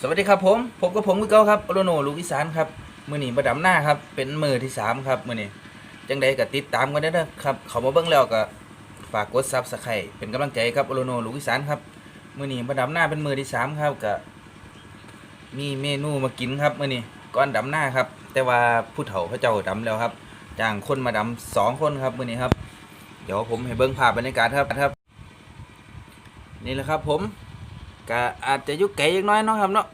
สวัสดีครับผมผมกับผมคือเก่าครับโอโลโนลูกอีสานครับมื้อนี้มาดำหน้าครับเป็นมือที่สามครับมื้อนี้จังใดก็ติดตามกันได้เด้อครับเขามาเบิ่งแล้วก็ฝากกดซับสไครต์เป็นกำลังใจครับโอโลโนลูกอีสานครับมื้อนี้มาดำหน้าเป็นมือที่สามครับก็มีเมนูมากินครับมื้อนี้ก่อนดำหน้าครับ แต่ว่าผู้เฒ่าเขาเจ้าดำแล้วครับจ้างคนมาดำสองคนครับมื้อนี้ครับ เดี๋ยวผมให้เบิ่งภาพบรรยากาศครับครับ นี่แหละครับผม ก็อาจจะยุกไก่ยังน้อยเนาะครับเนาะ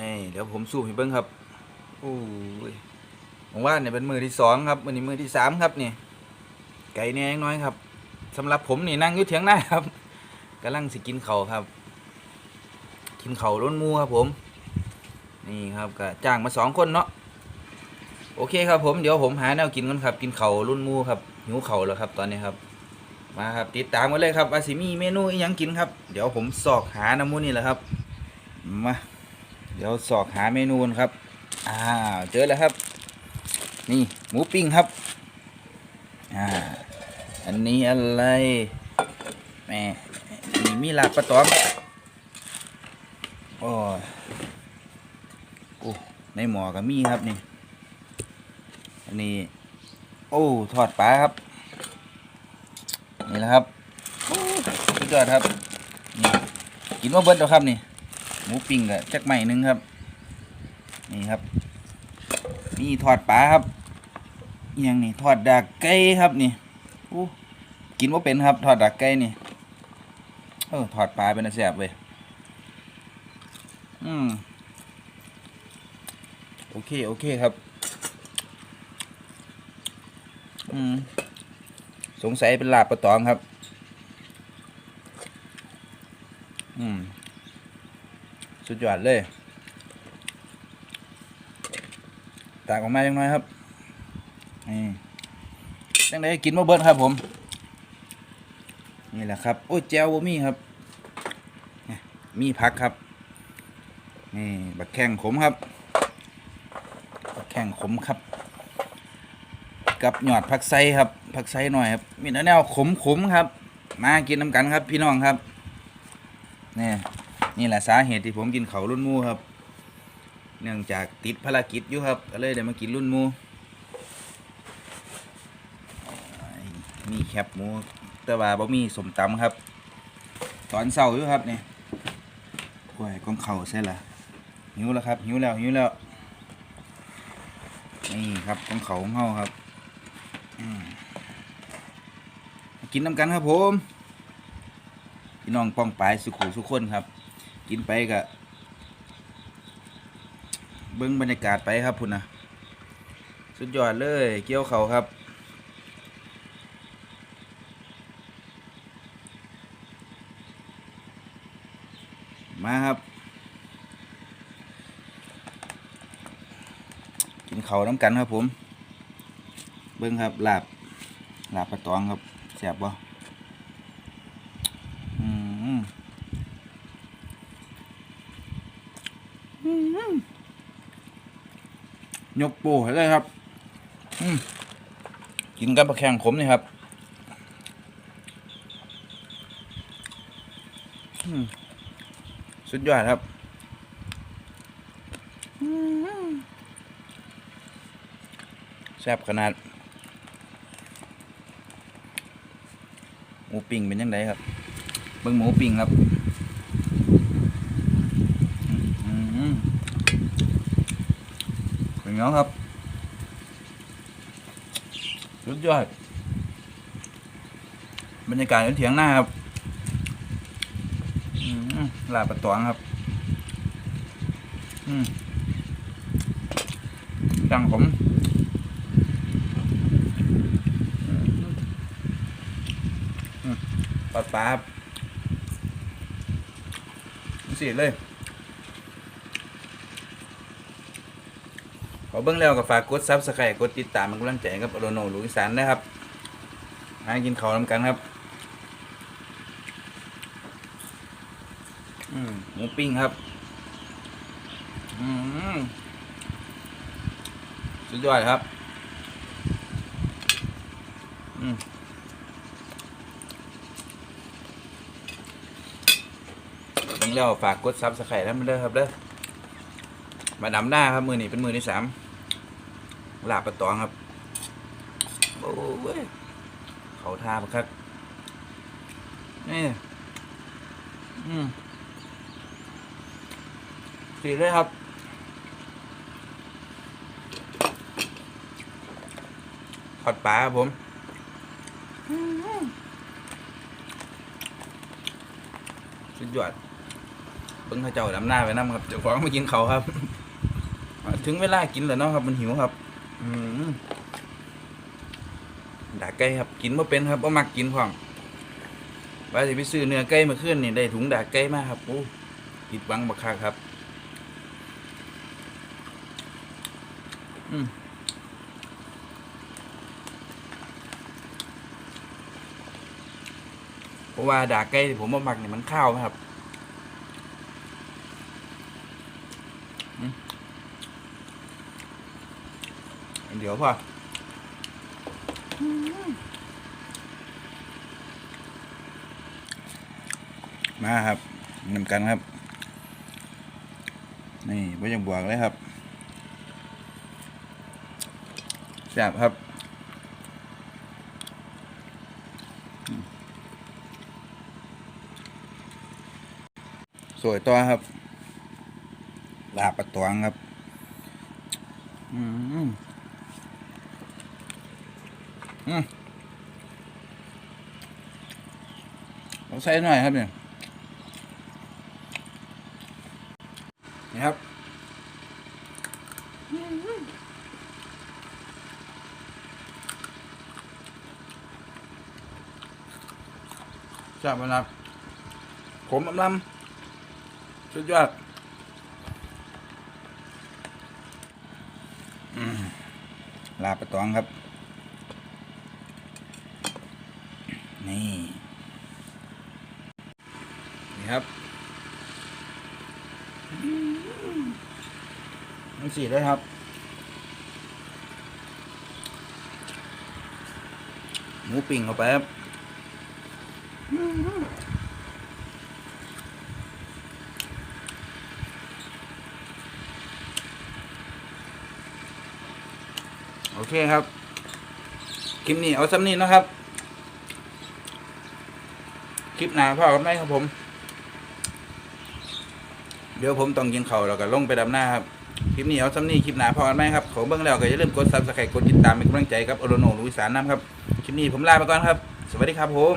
นี่เดี๋ยวผมสู้ให้เบิ่งครับโอ้ยผมว่าเนี่ยเป็นมือที่สองครับวันนี้มือที่สามครับนี่ไก่เนี่ยยังน้อยครับสำหรับผมนี่นั่งอยู่เถียงหน้าครับกำลังสิกินเข่าครับ กินเข่าล้นมูครับผม นี่ครับก็จ้างมาสองคนเนาะโอเคครับผมเดี๋ยวผมหาแนวกินกันครับ กินเข่าวรุ่นมูครับหิวเข่าแล้วครับ ตอนนี้ครับ มาครับติดตามกันเลยครับว่าสิมีเมนูอิหยังกินครับ เดี๋ยวผมสอกหาน้ำมูนี่แหละครับมาเดี๋ยวสอกหาเมนูนครับอ้าวเจอแล้วครับ นี่หมูปิ้งครับอ่าอันนี้อะไรแหม่นี่มีลาบปลาตอมโอ้โอ้ในหมอก็มีครับนี่อันนี้โอ้ทอดปลาครับ นี่แหละครับสุดยอดครับนี่กินว่าเบิร์ดแล้วครับนี่ หมูปิ้งกับแจักใหม่หนึงครับ นี่ครับนี่ทอดปลาครับอหยังนี่ทอดดากไก่ครับนี่โอ้กินว่าเป็นครับ ทอดดากไก่นี่เออทอดปลาเป็นอาแซ่บเว้ยอืมโอเค โอเคครับ อืม สงสัยเป็นลาบประตองครับ อืม สุดยอดเลยตากออกมาจังน้อยครับ นี่จังไดกินมาเบิดครับผม นี่แหละครับ โอ้ยแจวบมี่ครับนี่มีผักครับ นี่ บักแข้งขมครับ บักแข้งขมครับ กับหยอดผักไซครับผักไซหน่อยครับมีแนวขมขมๆครับ มากินน้ำกันครับ พี่น้องครับนี่นี่แหละสาเหตุที่ผมกินเขารุ่นมูครับ เนื่องจากติดภารกิจอยู่ครับก็เลยได้มากินรุ่นมูมีแคบหมูแต่ว่าบ่มีสมตำครับ ตอนเช้าอยู่ครับนี่กล้วยกองเข่าใช่ละหิวแล้วครับหิวแล้วหิวแล้วนี่ครับกองเข่าของเฮาครับ กินน้ำกันครับผมพี่น้องป้องปลายสุขุสุขคนครับ กินไปกะเบิ้งบรรยากาศไปครับพุ่นนะสุดยอดเลย เกี่ยวเขาครับมาครับ กินเขาน้ำกันครับผม บิ้งครับลาบลาบปลาตองครับแซ่บบ่ยกป้ให้เลยครับกินกับปลาแข้งขมนี่ครับสุดยอดครับแซ่บขนาด มูปิ้งเป็นยังไงครับ เบิ่งหมูปิ้งครับอืมเป็นไงครับสุดยอดบรรยากาศเถียงหน้าครับอืมลาปลาตองครับอืมดังผม ปลาปลาครับสิเลย ขอเบื้องแล้วก็ฝากกดซับสไครต์กดติดตามเป็นกำลังใจให้กับโรโนลูกอีสานนะครับมากินข้าวนำกันครับอืมหมูปิ้งครับ อืมสุดยอดครับ อืม เบิ่ง แล้วฝากกดซับสไครต์แล้วมันเด้อครับเด้อมาดำหน้าครับมือนี้เป็นมือที่สามลาบปลาตองครับโอ้ยเขาทาครับนี่อืมสีเลยครับทอดปลาครับผมสุดยอด เพิ่งเขาเจ้าดำหน้าไปน้ำครับเจ้าของมากินเขาครับ ถึงเวลากินแล้วเนาะครับ มันหิวครับ อืมดาไก่ครับ กินม่เป็นครับบ่มักกินพร้อมว่าสิไปซื้อเนื้อไก่มาขึ้นนี่ได้ถุงดาไก่มาครับโอ้ผิดหวังบักคักครับ อืมเพราะว่าดาไก่ที่ผมมาหมักเนี่ยมันข้าวครับอืม เดี๋ยวพ่อมาครับนำกันครับ นี่ไม่ยังบวกเลยครับแซ่บครับสวยตัวครับ ลาบปลาตวงครับ อืมอืมเราใส่หน่อยครับเนี่ยนี่ครับจับมันครับผมอำลำสุดยอดอืม ลาปลาตองครับ นี่ นี่ครับนี่สีเลยครับหมูปิ้งเข้าไปครับ โอเคครับ คลิปนี้เอาซ้ำนี้นะครับ คลิปหนาพ่อกันไหมครับผม เดี๋ยวผมต้องกินเขาแล้วก็ลงไปดำหน้าครับคลิปนี้เอาซ้ำนี้คลิปหนาพ่อกันไหมครับของเบื้องแล้วก็อย่าลืมกดซับสไครต์กดติดตามเป็นกำลังใจครับโอโรโนลุยสารน้ำครับ คลิปนี้ผมลาไปก่อนครับ สวัสดีครับผม